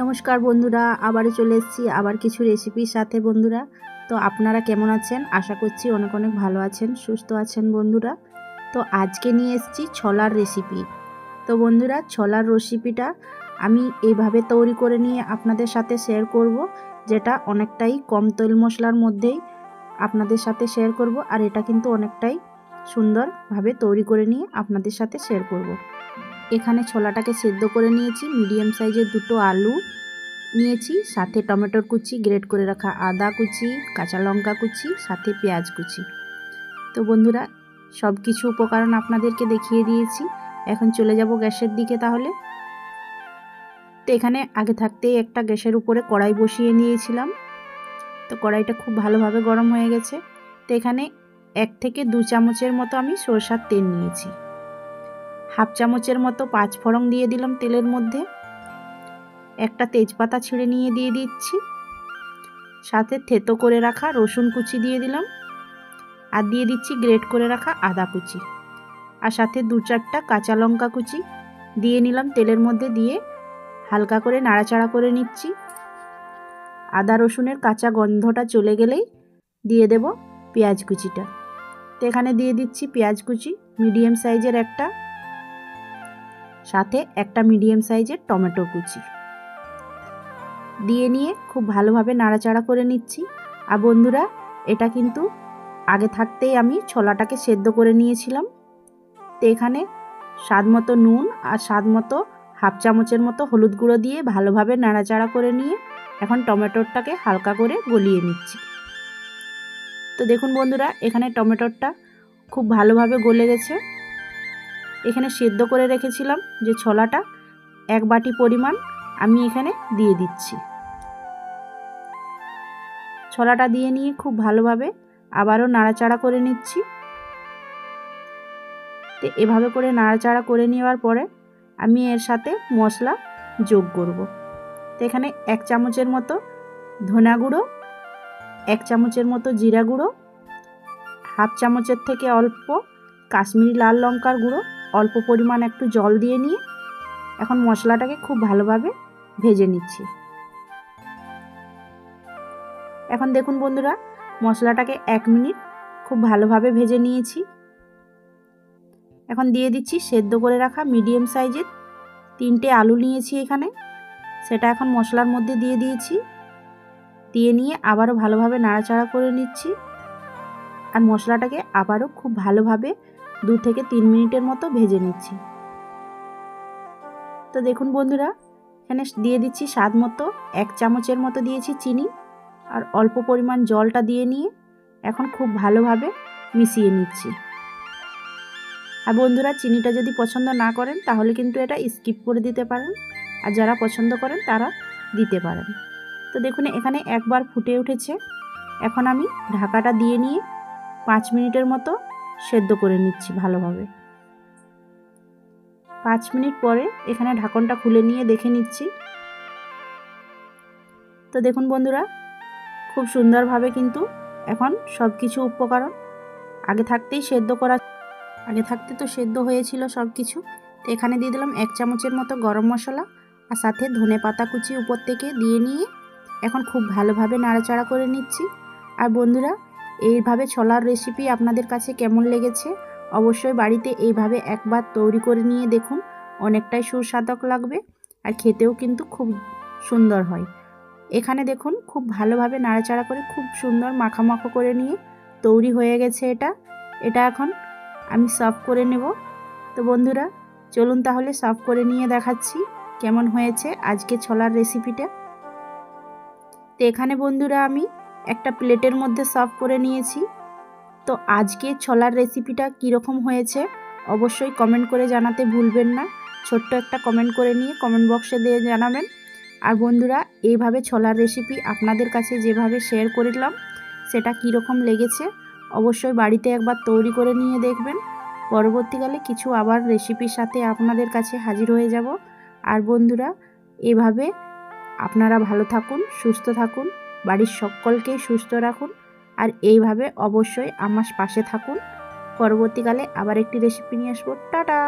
নমস্কার বন্ধুরা, আবারও চলে এসেছি আবার কিছু রেসিপির সাথে বন্ধুরা। তো আপনারা কেমন আছেন? আশা করছি অনেক অনেক ভালো আছেন, সুস্থ আছেন বন্ধুরা। তো আজকে নিয়ে এসেছি ছলার রেসিপি। তো বন্ধুরা, ছলার রেসিপিটা আমি এইভাবে তৈরি করে নিয়ে আপনাদের সাথে শেয়ার করব, যেটা অনেকটাই কম তেল মশলার মধ্যেই আপনাদের সাথে শেয়ার করব, আর এটা কিন্তু অনেকটাই সুন্দরভাবে তৈরি করে নিয়ে আপনাদের সাথে শেয়ার করব। এখানে ছোলাটাকে সেদ্ধ করে নিয়েছি, মিডিয়াম সাইজের দুটো আলু নিয়েছি, সাথে টমেটোর কুচি, গ্রেট করে রাখা আদা কুচি, কাঁচা লঙ্কা কুচি, সাথে পেঁয়াজ কুচি। তো বন্ধুরা সব কিছু উপকরণ আপনাদেরকে দেখিয়ে দিয়েছি। এখন চলে যাব গ্যাসের দিকে তাহলে। তো এখানে আগে থাকতেই একটা গ্যাসের উপরে কড়াই বসিয়ে নিয়েছিলাম। তো কড়াইটা খুব ভালোভাবে গরম হয়ে গেছে। তো এখানে এক থেকে দু চামচের মতো আমি সরষার তেল নিয়েছি। হাফ চামচের মতো পাঁচ ফোড়ন দিয়ে দিলাম তেলের মধ্যে। একটা তেজপাতা ছিঁড়ে নিয়ে দিয়ে দিচ্ছি। সাথে থেতো করে রাখা রসুন কুচি দিয়ে দিলাম। আর দিয়ে দিচ্ছি গ্রেট করে রাখা আদা কুচি। আর সাথে দু চারটা কাঁচা লঙ্কা কুচি দিয়ে নিলাম তেলের মধ্যে দিয়ে। হালকা করে নাড়াচাড়া করে নিচ্ছি। আদা রসুনের কাঁচা গন্ধটা চলে গেলেই দিয়ে দেব পেঁয়াজ কুচিটা। তো এখানে দিয়ে দিচ্ছি পেঁয়াজ কুচি, মিডিয়াম সাইজের একটা। সাথে একটা মিডিয়াম সাইজের টমেটো কুচি। দিয়ে নিয়ে খুব ভালোভাবে নাড়াচাড়া করে নিচ্ছি। আর বন্ধুরা, এটা কিন্তু আগে থাকতেই আমি ছোলাটাকে সেদ্ধ করে নিয়েছিলাম। তো এখানে স্বাদ মতো নুন আর স্বাদ মতো হাফ চামচের মতো হলুদ গুঁড়ো দিয়ে ভালোভাবে নাড়াচাড়া করে নিয়ে এখন টমেটোরটাকে হালকা করে গলিয়ে নিচ্ছি। তো দেখুন বন্ধুরা, এখানে টমেটোরটা খুব ভালোভাবে গলে গেছে। এখানে সেদ্ধ করে রেখেছিলাম যে ছোলাটা, এক বাটি পরিমাণ আমি এখানে দিয়ে দিচ্ছি। ছোলাটা দিয়ে নিয়ে খুব ভালোভাবে আবারও নাড়াচাড়া করে নিচ্ছি। তো এভাবে করে নাড়াচাড়া করে নেওয়ার পরে আমি এর সাথে মশলা যোগ করব। তো এখানে এক চামচের মতো ধনা গুঁড়ো, এক চামচের মতো জিরা গুঁড়ো, হাফ চামচের থেকে অল্প কাশ্মীরি লাল লঙ্কার গুঁড়ো অল্প পরিমাণ একটু জল দিয়ে নিয়ে এখন মশলাটাকে খুব ভালোভাবে ভেজে নিচ্ছি। এখন দেখুন বন্ধুরা, মশলাটাকে এক মিনিট খুব ভালোভাবে ভেজে নিয়েছি। এখন দিয়ে দিচ্ছি সেদ্ধ করে রাখা মিডিয়াম সাইজের তিনটে আলু নিয়েছি এখানে। সেটা এখন মশলার মধ্যে দিয়ে দিয়েছি। দিয়ে নিয়ে আবারও ভালোভাবে নাড়াচাড়া করে নিচ্ছি। আর মশলাটাকে আবারও খুব ভালোভাবে দু থেকে তিন মিনিটের মতো ভেজে নিচ্ছি। তো দেখুন বন্ধুরা, এখানে দিয়ে দিচ্ছি স্বাদ মতো, এক চামচের মতো দিয়েছি চিনি আর অল্প পরিমাণ জলটা দিয়ে নিয়ে এখন খুব ভালোভাবে মিশিয়ে নিচ্ছি। আর বন্ধুরা, চিনিটা যদি পছন্দ না করেন, তাহলে কিন্তু এটা স্কিপ করে দিতে পারেন। আর যারা পছন্দ করেন, তারা দিতে পারেন। তো দেখুন, এখানে একবার ফুটে উঠেছে। এখন আমি ঢাকাটা দিয়ে নিয়ে পাঁচ মিনিটের মতো সেদ্ধ করে নিচ্ছি ভালোভাবে। পাঁচ মিনিট পরে এখানে ঢাকনটা খুলে নিয়ে দেখে নিচ্ছি। তো দেখুন বন্ধুরা, খুব সুন্দরভাবে কিন্তু এখন সব কিছু উপকরণ, আগে থাকতেই সেদ্ধ করা, আগে থাকতে তো সেদ্ধ হয়েছিল সব কিছু তো এখানে দিয়ে দিলাম এক চামচের মতো গরম মশলা আর সাথে ধনে পাতা কুচি উপর থেকে দিয়ে নিয়ে এখন খুব ভালোভাবে নাড়াচাড়া করে নিচ্ছি। আর বন্ধুরা এইভাবে ছোলার রেসিপি আপনাদের কাছে কেমন লেগেছে? অবশ্যই বাড়িতে এইভাবে একবার তৈরি করে নিয়ে দেখুন, অনেকটাই সুস্বাদক লাগবে আর খেতেও কিন্তু খুব সুন্দর হয়। এখানে দেখুন, খুব ভালোভাবে নাড়াচাড়া করে খুব সুন্দর মাখামাখো করে নিয়ে তৈরি হয়ে গেছে এটা। এটা এখন আমি সার্ভ করে নেব। তো বন্ধুরা, চলুন তাহলে সার্ভ করে নিয়ে দেখাচ্ছি কেমন হয়েছে আজকে ছোলার রেসিপিটা তো এখানে বন্ধুরা আমি একটা প্লেটের মধ্যে সার্ভ করে নিয়েছি। তো আজকে ছোলার রেসিপিটা কীরকম হয়েছে অবশ্যই কমেন্ট করে জানাতে ভুলবেন না। ছোট্ট একটা কমেন্ট করে নিয়ে কমেন্ট বক্সে দিয়ে জানাবেন। আর বন্ধুরা, এইভাবে ছোলার রেসিপি আপনাদের কাছে যেভাবে শেয়ার করলাম, সেটা কীরকম লেগেছে অবশ্যই বাড়িতে একবার তৈরি করে নিয়ে দেখবেন। পরবর্তীকালে কিছু আবার রেসিপির সাথে আপনাদের কাছে হাজির হয়ে যাব। আর বন্ধুরা, এভাবে আপনারা ভালো থাকুন, সুস্থ থাকুন। বাড়ির সকলকেই সুস্থ রাখুন আর এইভাবে অবশ্যই আমার পাশে থাকুন। পরবর্তীকালে আবার একটি রেসিপি নিয়ে আসব। টাটা!